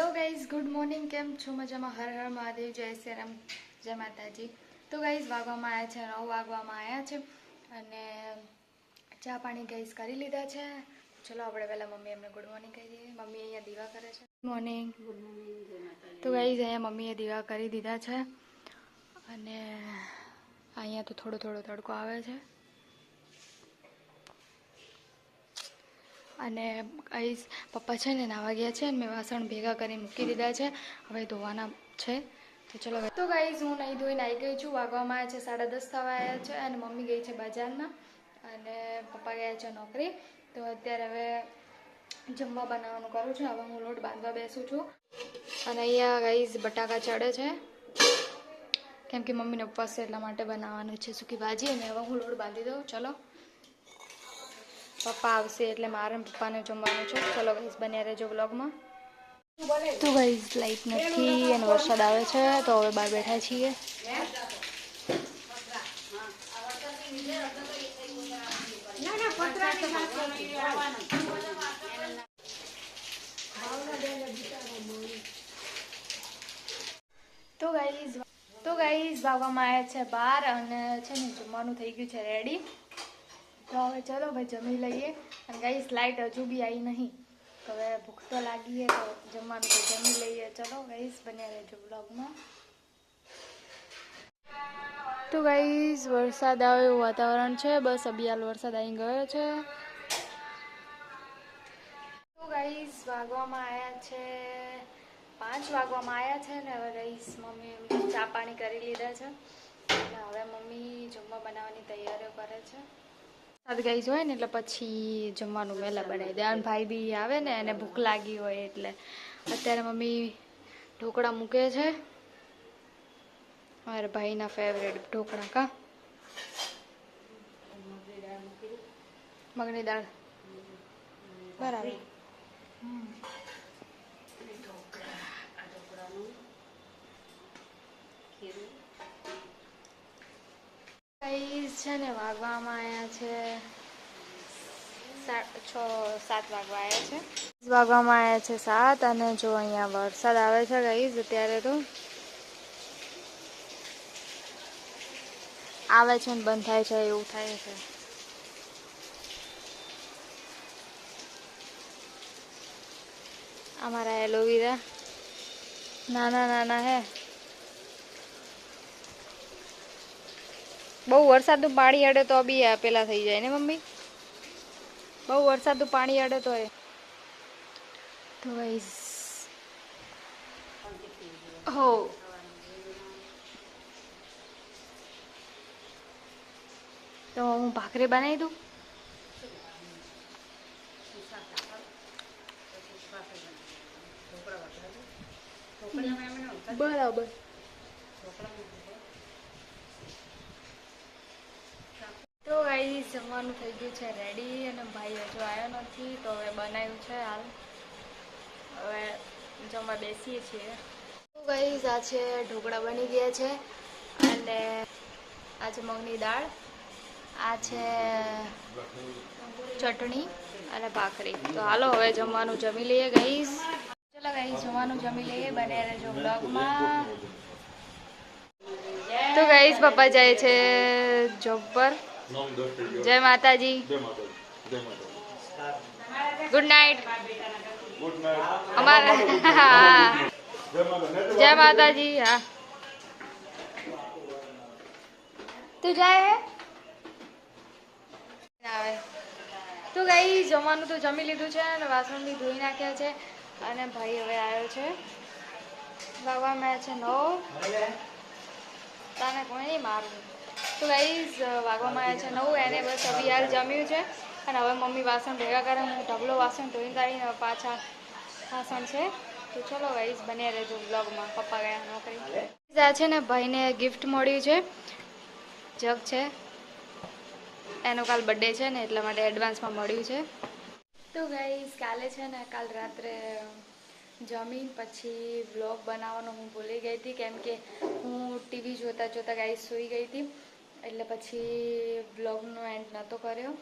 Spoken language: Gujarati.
હેલો ગાઈઝ ગુડ મોર્નિંગ કેમ છો? મજામાં? હર હર મહાદેવ. જય શ્રી રામ. જય માતાજી. તો ગાઈઝ વાગવામાં આવ્યા છે નવ વાગવામાં આવ્યા છે અને ચા પાણી ગાઈઝ કરી લીધા છે. ચલો આપણે પહેલાં મમ્મી એમને ગુડ મોર્નિંગ કહી દઈએ. મમ્મી અહીંયા દીવા કરે છે. મોર્નિંગ તો ગાઈઝ અહીંયા મમ્મીએ દીવા કરી દીધા છે અને અહીંયા તો થોડો થોડો તડકો આવે છે. અને અહીં પપ્પા છે ને નાવા ગયા છે, મેં વાસણ ભેગા કરી મૂકી દીધા છે, હવે ધોવાના છે. તો ચલો તો ગાઈઝ, હું નહીં ધોઈને આવી ગઈ છું, વાગવામાં આવ્યા છે સાડા દસ થવા આવ્યા છે અને મમ્મી ગઈ છે બજારમાં અને પપ્પા ગયા છે નોકરી. તો અત્યારે હવે જમવા બનાવવાનું કરું છું, હવે હું લોટ બાંધવા બેસું છું. અને અહીંયા ગાઈઝ બટાકા ચડે છે. કેમ કે મમ્મીને ઉપવાસ છે એટલા માટે બનાવવાનું છે, સૂકી ભાજી, અને હવે હું લોટ બાંધી દઉં. ચલો. પપ્પા આવશે એટલે મારે પપ્પાને જમવાનું છે. ચલો ગાઈઝ બન્યા રહેજો બ્લોગમાં તો ગાઈઝ લાઈટ નથી અને વરસાદ આવે છે, તો હવે બહાર બેઠા છીએ. તો ગાઈઝ તો ગાઈઝ ભાગવામાં આવ્યા છે બહાર અને છે ને જમવાનું થઈ ગયું છે રેડી તો હવે ચલો ભાઈ જમી લઈએ. અને ગાઈસ લાઈટ હજુ બી આવી નહીં. તો હવે ભૂખ તો લાગી તો જમવાનું તો જમી લઈએ. ચલો ગાઈસ બન્યા રહેજો બ્લોગમાં તો ગાઈસ વરસાદ આવે એવું વાતાવરણ છે. બસ અભિયાલ વરસાદ આવી ગયો છે. તો ગાઈસ વાગવામાં આવ્યા છે, પાંચ વાગવામાં આવ્યા છે ને. હવે ગાઈસ મમ્મી ચા પાણી કરી લીધા છે. અને હવે મમ્મી જમવા બનાવવાની તૈયારીઓ કરે છે. સાત જોઈએ ને એટલે પછી જમવાનું વહેલા બનાવી દે. અને ભાઈ બી આવે ને, એને ભૂખ લાગી હોય એટલે અત્યારે મમ્મી ઢોકળા મૂકે છે. મારા ભાઈના ફેવરેટ ઢોકળા કા? મગની દાળ. બરાબર. હમ. છે ને, વાગવામાં આવ્યા છે છ, સાત વાગવા આવ્યા છે. વાગવામાં આવ્યા છે સાત અને જો અહીંયા વરસાદ આવે છે ગઈ અત્યારે તો આવે છે ને બંધ થાય છે, એવું થાય છે. અમારા એલોવેરા નાના નાના હે. બહુ વરસાદનું પાણી અડે તો બી પેલા થઈ જાય, ને મમ્મી? બહુ વરસાદનું પાણી અડે તો એ. તો હો. તો હું ભાખરી બનાવી દઉં? બરાબર. તો ગાઈ જમવાનું થઈ ગયું છે રેડી અને ભાઈ હજુ આવ્યો નથી, તો હવે બનાવ્યું છે હાલ. હવે જમવા બેસીએ છીએ. તો ગાઈ આ છે ઢોકળા બની ગયા છે અને આ છે મગની દાળ, આ છે ચટણી અને ભાખરી. તો હાલો, હવે જમવાનું જમી લઈએ ગઈશ ચલો ગઈ જમવાનું જમી લઈએ બને રહેજો બ્લોગમાં તો ગઈશ પપ્પા જાય છે જોબ પર. જય માતાજી. ગુડ નાઇટ અમારા જય માતાજી. હા. તું જાય હે? આવે. તો ગઈ જમવાનું તો જમી લીધું છે અને વાસણ બી ધોઈ નાખ્યા છે અને ભાઈ હવે આવ્યો છે. વાગવામાં મેં છે નવ. તને કોઈ નહીં મારું તો ગાઈઝ વાગવામાં આવ્યા છે નવું એને બસ અભિયાર જમ્યું છે. અને હવે મમ્મી વાસણ ભેગા કરે, હું ઢગલો વાસણ ધોઈને કાઢીને પાછા વાસણ છે. તો ચલો ગાઈઝ બન્યા રહેજો બ્લોગમાં પપ્પા ગયા, નોકરી. આ છે ને ભાઈને ગિફ્ટ મળ્યું છે. જગ છે. એનો કાલ બર્થડે છે ને, એટલા માટે એડવાન્સમાં મળ્યું છે. તો ગાઈઝ કાલે છે ને, કાલ રાત્રે જમીન પછી વ્લોગ બનાવવાનો હું ભૂલી ગઈ હતી. કેમ કે હું ટીવી જોતા જોતા ગાઈઝ સૂઈ ગઈ હતી. એટલે પછી વ્લોગનો એન્ડ નહોતો કર્યો.